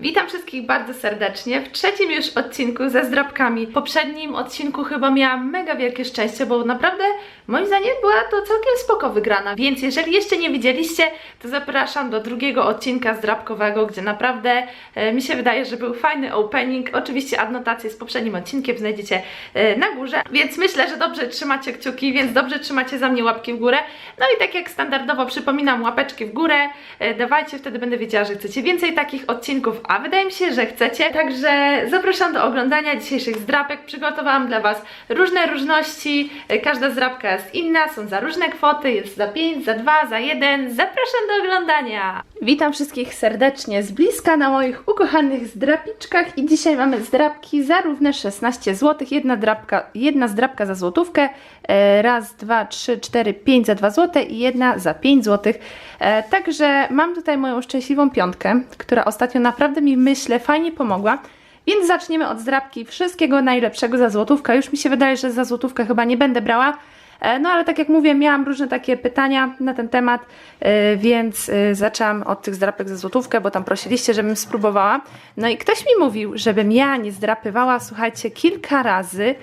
Witam wszystkich bardzo serdecznie w trzecim już odcinku ze zdrabkami. W poprzednim odcinku chyba miałam mega wielkie szczęście, bo naprawdę moim zdaniem była to całkiem spoko wygrana. Więc jeżeli jeszcze nie widzieliście, to zapraszam do drugiego odcinka zdrabkowego, gdzie naprawdę e, mi się wydaje, że był fajny opening. Oczywiście adnotację z poprzednim odcinkiem znajdziecie e, na górze, więc myślę, że dobrze trzymacie kciuki, więc dobrze trzymacie za mnie łapki w górę. No i tak jak standardowo przypominam, łapeczki w górę, e, dawajcie, wtedy będę wiedziała, że chcecie więcej takich odcinków, a wydaje mi się, że chcecie. Także zapraszam do oglądania dzisiejszych zdrapek. Przygotowałam dla Was różne różności, każda zdrapka jest inna, są za różne kwoty, jest za 5, za 2, za 1. Zapraszam do oglądania! Witam wszystkich serdecznie z bliska na moich ukochanych zdrapiczkach i dzisiaj mamy zdrapki za równe 16 zł. Jedna, drapka, jedna zdrapka za złotówkę, e, raz, dwa, trzy, cztery, pięć za 2 zł i jedna za 5 zł. E, Także mam tutaj moją szczęśliwą piątkę, która ostatnio naprawdę mi myślę fajnie pomogła. Więc zaczniemy od zdrabki wszystkiego najlepszego za złotówkę. Już mi się wydaje, że za złotówkę chyba nie będę brała. E, No ale tak jak mówię, miałam różne takie pytania na ten temat, e, więc e, zaczęłam od tych zdrapek za złotówkę, bo tam prosiliście, żebym spróbowała. No i ktoś mi mówił, żebym ja nie zdrapywała, słuchajcie, kilka razy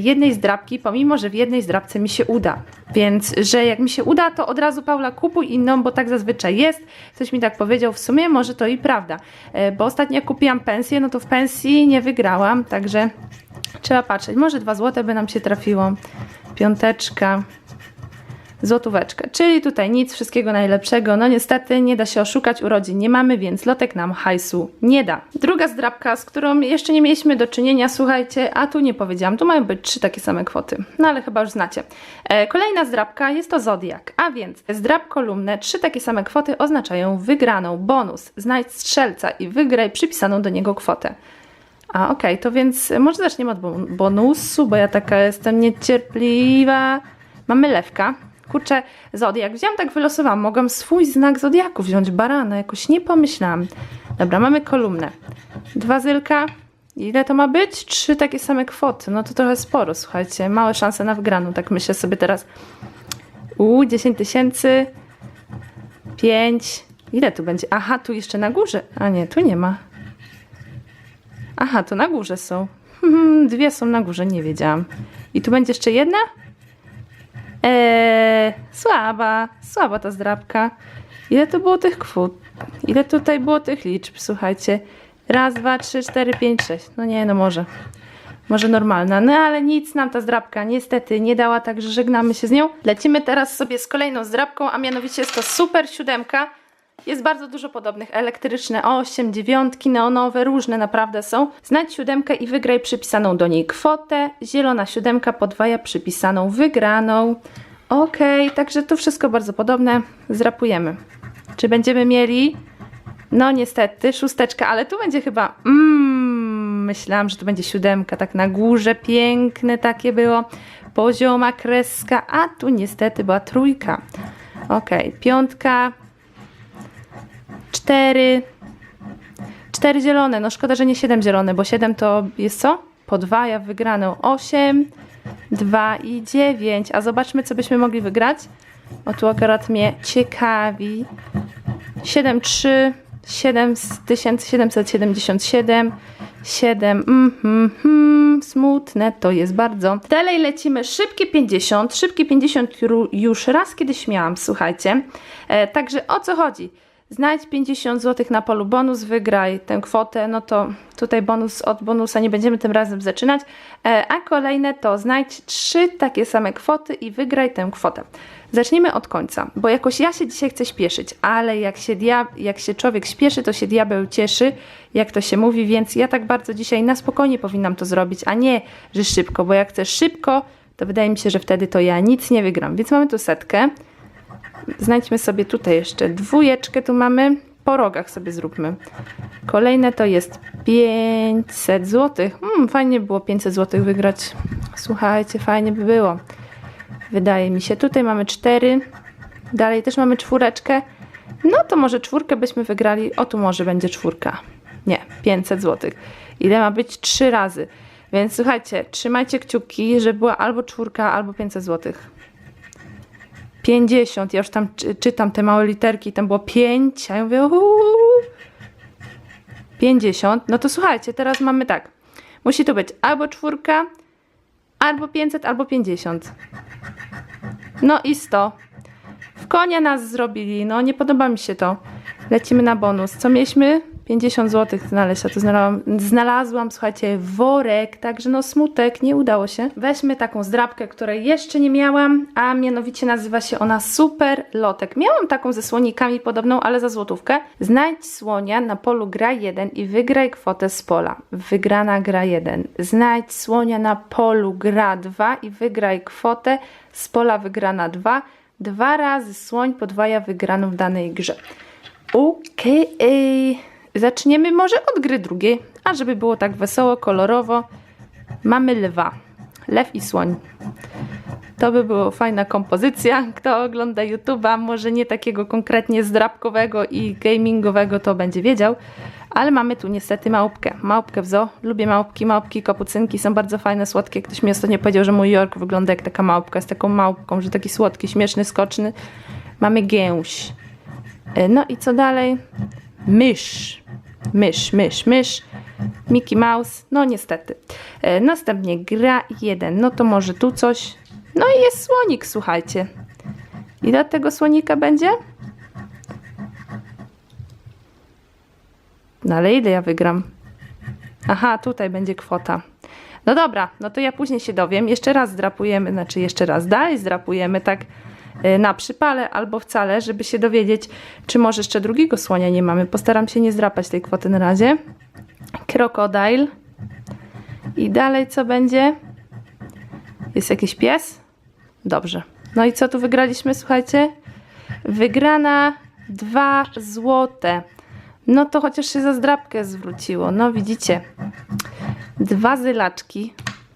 jednej zdrapki, pomimo, że w jednej zdrapce mi się uda. Więc, że jak mi się uda, to od razu Paula kupuj inną, bo tak zazwyczaj jest. Ktoś mi tak powiedział, w sumie może to i prawda. Bo ostatnio jak kupiłam pensję, no to w pensji nie wygrałam, także trzeba patrzeć. Może dwa złote by nam się trafiło. Piąteczka. Złotóweczkę, czyli tutaj nic, wszystkiego najlepszego. No niestety nie da się oszukać, urodzin nie mamy, więc lotek nam hajsu nie da. Druga zdrabka, z którą jeszcze nie mieliśmy do czynienia, słuchajcie, a tu nie powiedziałam, tu mają być trzy takie same kwoty, no ale chyba już znacie. E, kolejna zdrabka jest to Zodiak, a więc zdrab kolumnę, trzy takie same kwoty oznaczają wygraną, bonus, znajdź strzelca i wygraj przypisaną do niego kwotę. A okej, to więc może zaczniemy od bon- bonusu, bo ja taka jestem niecierpliwa. Mamy lewka. Kurczę, zodiak. Wziąłam tak wylosowałam. Mogłam swój znak zodiaku wziąć, barana. Jakoś nie pomyślałam. Dobra, mamy kolumnę. Dwa zylka. Ile to ma być? Trzy takie same kwoty. No to trochę sporo, słuchajcie. Małe szanse na wygraną, tak myślę sobie teraz. Uuu, 10 tysięcy. Pięć. Ile tu będzie? Aha, tu jeszcze na górze. A nie, tu nie ma. Aha, to na górze są. Hmm, dwie są na górze, nie wiedziałam. I tu będzie jeszcze jedna? Eee, słaba, słaba ta zdrabka. Ile tu było tych kwot? Ile tutaj było tych liczb? Słuchajcie. Raz, dwa, trzy, cztery, pięć, sześć. No nie, no może. Może normalna. No ale nic nam ta zdrabka niestety nie dała, także żegnamy się z nią. Lecimy teraz sobie z kolejną zdrabką, a mianowicie jest to super siódemka. Jest bardzo dużo podobnych. Elektryczne 8, dziewiątki, neonowe, różne naprawdę są. Znajdź siódemkę i wygraj przypisaną do niej kwotę. Zielona siódemka podwaja przypisaną wygraną. Okej, także tu wszystko bardzo podobne. Zrapujemy. Czy będziemy mieli? No niestety, szósteczka, ale tu będzie chyba... Mm, myślałam, że to będzie siódemka, tak na górze, piękne takie było. Pozioma kreska, a tu niestety była trójka. Okej, piątka, cztery, cztery zielone. No szkoda, że nie siedem zielone, bo siedem to jest co? Podwaja w wygraną. Osiem, dwa i dziewięć. A zobaczmy, co byśmy mogli wygrać. O, tu akurat mnie ciekawi. 7, 3, 7777, 7, mhm, mhm, smutne to jest bardzo. Dalej lecimy szybkie 50. Szybkie 50 ju- już raz kiedyś miałam, słuchajcie. E, także o co chodzi? Znajdź 50 zł na polu bonus, wygraj tę kwotę, no to tutaj bonus od bonusa nie będziemy tym razem zaczynać, e, a kolejne to znajdź trzy takie same kwoty i wygraj tę kwotę. Zacznijmy od końca, bo jakoś ja się dzisiaj chcę śpieszyć, ale jak się, dia- jak się człowiek śpieszy, to się diabeł cieszy, jak to się mówi, więc ja tak bardzo dzisiaj na spokojnie powinnam to zrobić, a nie, że szybko, bo jak chcę szybko, to wydaje mi się, że wtedy to ja nic nie wygram. Więc mamy tu setkę. Znajdźmy sobie tutaj jeszcze dwójeczkę, tu mamy. Po rogach sobie zróbmy. Kolejne to jest 500 zł. Hmm, fajnie było 500 zł wygrać. Słuchajcie, fajnie by było. Wydaje mi się. Tutaj mamy 4. Dalej też mamy czwóreczkę. No to może czwórkę byśmy wygrali. O, tu może będzie czwórka. Nie, 500 zł. Ile ma być? 3 razy. Więc słuchajcie, trzymajcie kciuki, że była albo czwórka, albo 500 złotych. 50. Ja już tam czy, czytam te małe literki, tam było 5, a ja mówię uuu. 50. No to słuchajcie, teraz mamy tak. Musi to być albo czwórka, albo 500, albo 50. No i 100. W konia nas zrobili, no nie podoba mi się to. Lecimy na bonus. Co mieliśmy? 50 zł znaleźć, a znalazłam, znalazłam, słuchajcie, worek, także no smutek, nie udało się. Weźmy taką zdrabkę, której jeszcze nie miałam, a mianowicie nazywa się ona Super Lotek. Miałam taką ze słonikami podobną, ale za złotówkę. Znajdź słonia na polu gra 1 i wygraj kwotę z pola. Wygrana gra 1. Znajdź słonia na polu gra 2 i wygraj kwotę z pola wygrana 2. Dwa razy słoń podwaja wygraną w danej grze. Okej. Zaczniemy może od gry drugiej, a żeby było tak wesoło, kolorowo, mamy lwa. Lew i słoń. To by była fajna kompozycja. Kto ogląda YouTube'a, może nie takiego konkretnie zdrabkowego i gamingowego, to będzie wiedział. Ale mamy tu niestety małpkę. Małpkę w zoo. Lubię małpki, małpki, kapucynki. Są bardzo fajne, słodkie. Ktoś mi ostatnio powiedział, że mój York wygląda jak taka małpka. Z taką małpką, że taki słodki, śmieszny, skoczny. Mamy gęś. E, No i co dalej? Mysz. Mysz, mysz, mysz. Mickey Mouse. No niestety. E, Następnie gra jeden. No to może tu coś. No i jest słonik, słuchajcie. Ile tego słonika będzie? No ale ile ja wygram? Aha, tutaj będzie kwota. No dobra, no to ja później się dowiem. Jeszcze raz zdrapujemy, znaczy jeszcze raz dalej zdrapujemy, tak na przypale albo wcale, żeby się dowiedzieć, czy może jeszcze drugiego słonia nie mamy. Postaram się nie zdrapać tej kwoty na razie. Krokodyl. I dalej co będzie? Jest jakiś pies? Dobrze. No i co tu wygraliśmy, słuchajcie? Wygrana dwa złote. No to chociaż się za zdrabkę zwróciło. No widzicie. Dwa zylaczki.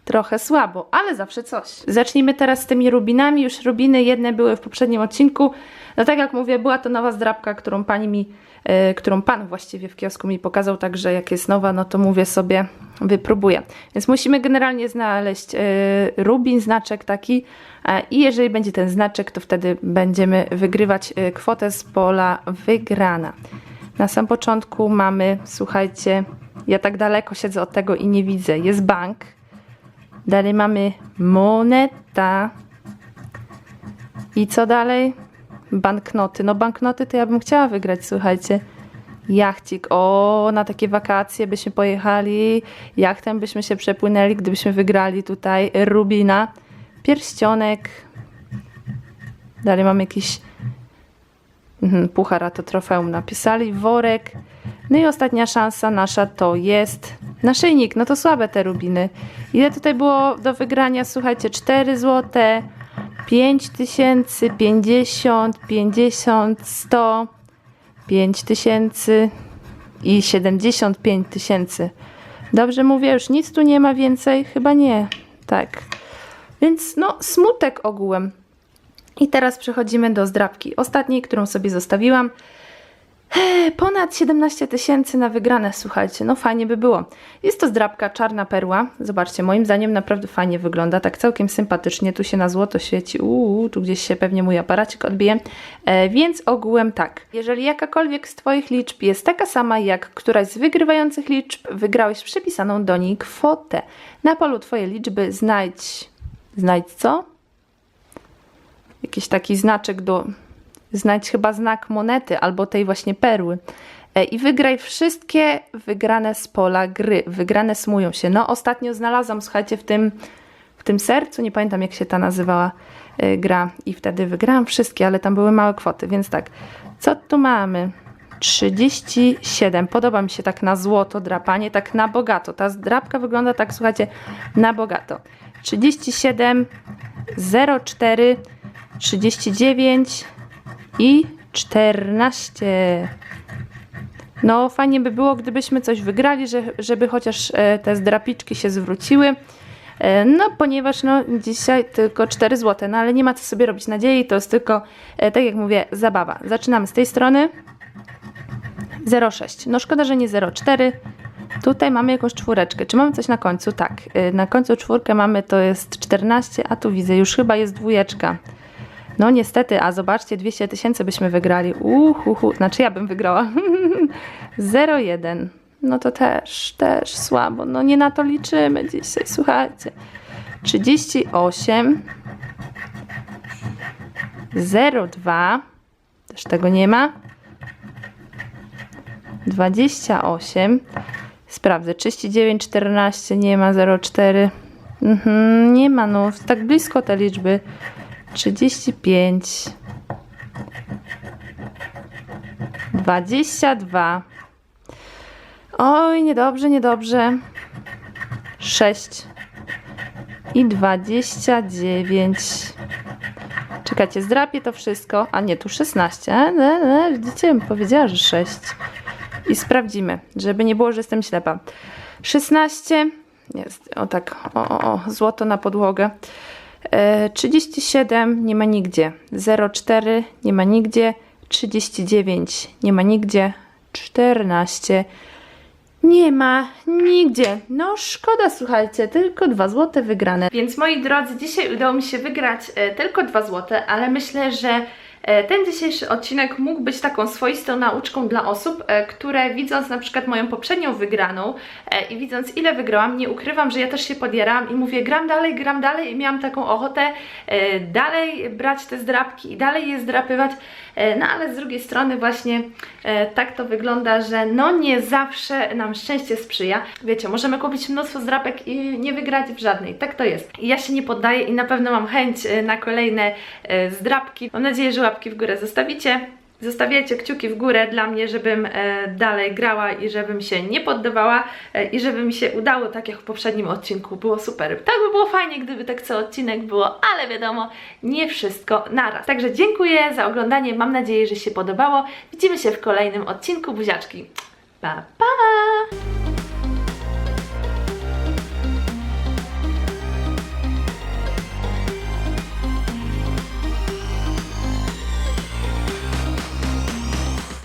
Trochę słabo, ale zawsze coś. Zacznijmy teraz z tymi rubinami. Już rubiny jedne były w poprzednim odcinku. No tak jak mówię, była to nowa zdrabka, którą pani mi, e, którą pan właściwie w kiosku mi pokazał, także jak jest nowa, no to mówię sobie, wypróbuję. Więc musimy generalnie znaleźć e, rubin, znaczek taki e, i jeżeli będzie ten znaczek, to wtedy będziemy wygrywać e, kwotę z pola wygrana. Na sam początku mamy, słuchajcie, ja tak daleko siedzę od tego i nie widzę. Jest bank. Dalej mamy moneta. I co dalej? Banknoty. No banknoty to ja bym chciała wygrać, słuchajcie. Jachcik. O, na takie wakacje byśmy pojechali. Jachtem byśmy się przepłynęli, gdybyśmy wygrali tutaj Rubina. Pierścionek. Dalej mamy jakiś Mhm, puchar, a to trofeum napisali, worek. No i ostatnia szansa nasza to jest naszyjnik. No to słabe te rubiny. Ile tutaj było do wygrania? Słuchajcie, 4 zł, 5 tysięcy, 50, 50, 100, 5 tysięcy i 75 tysięcy. Dobrze mówię, już nic tu nie ma więcej? Chyba nie. Tak. Więc no, smutek ogółem. I teraz przechodzimy do zdrabki ostatniej, którą sobie zostawiłam. Ponad 17 tysięcy na wygrane, słuchajcie, no fajnie by było. Jest to zdrabka czarna perła. Zobaczcie, moim zdaniem naprawdę fajnie wygląda, tak całkiem sympatycznie. Tu się na złoto świeci, uuu, tu gdzieś się pewnie mój aparacik odbije. E, więc ogółem tak, jeżeli jakakolwiek z Twoich liczb jest taka sama jak któraś z wygrywających liczb, wygrałeś przypisaną do niej kwotę. Na polu Twojej liczby znajdź, znajdź co? jakiś taki znaczek do. Znajdź chyba znak monety albo tej właśnie perły. E, I wygraj wszystkie wygrane z pola gry. Wygrane sumują się. No, ostatnio znalazłam, słuchajcie, w tym, w tym sercu, nie pamiętam jak się ta nazywała e, gra, i wtedy wygrałam wszystkie, ale tam były małe kwoty, więc tak. Co tu mamy? 37. Podoba mi się tak na złoto drapanie, tak na bogato. Ta drapka wygląda tak, słuchajcie, na bogato. 37, 04, 39 i 14. No, fajnie by było, gdybyśmy coś wygrali, że, żeby chociaż e, te zdrapiczki się zwróciły. E, No, ponieważ no, dzisiaj tylko 4 zł, no ale nie ma co sobie robić nadziei, to jest tylko, e, tak jak mówię, zabawa. Zaczynamy z tej strony. 0,6. No szkoda, że nie 0,4. Tutaj mamy jakąś czwóreczkę. Czy mamy coś na końcu? Tak. Na końcu czwórkę mamy to jest 14, a tu widzę, już chyba jest dwójeczka. No niestety, a zobaczcie, 200 tysięcy byśmy wygrali. Uhuhu, znaczy ja bym wygrała. 0,1. no to też, też słabo. No nie na to liczymy dzisiaj, słuchajcie. 38 02 też tego nie ma. 28 sprawdzę 39 14 nie ma 04 mhm, nie ma no tak blisko te liczby 35 22 oj niedobrze niedobrze 6 i 29 Czekajcie, zdrapię to wszystko. A nie, tu 16. E, e, e, widzicie, powiedziała, że 6. I sprawdzimy, żeby nie było, że jestem ślepa. 16. Jest, o tak, o, o, o złoto na podłogę. E, 37 nie ma nigdzie. 04 nie ma nigdzie. 39 nie ma nigdzie. 14 nie ma nigdzie. No szkoda, słuchajcie, tylko 2 złote wygrane. Więc moi drodzy, dzisiaj udało mi się wygrać e, tylko 2 złote, ale myślę, że e, ten dzisiejszy odcinek mógł być taką swoistą nauczką dla osób, e, które widząc na przykład moją poprzednią wygraną e, i widząc ile wygrałam, nie ukrywam, że ja też się podjarałam i mówię gram dalej, gram dalej i miałam taką ochotę e, dalej brać te zdrapki i dalej je zdrapywać, e, no ale z drugiej strony właśnie e, tak to wygląda, że no nie zawsze nam szczęście sprzyja. Wiecie, możemy kupić mnóstwo zdrapek i nie wygrać w żadnej, tak to jest. Ja się nie poddaję i na pewno mam chęć e, na kolejne e, zdrapki. Mam nadzieję, że łapki w górę zostawicie. Zostawiajcie kciuki w górę dla mnie, żebym e, dalej grała i żebym się nie poddawała e, i żeby mi się udało, tak jak w poprzednim odcinku. Było super. Tak by było fajnie, gdyby tak co odcinek było, ale wiadomo, nie wszystko naraz. Także dziękuję za oglądanie. Mam nadzieję, że się podobało. Widzimy się w kolejnym odcinku. Buziaczki. Pa, pa!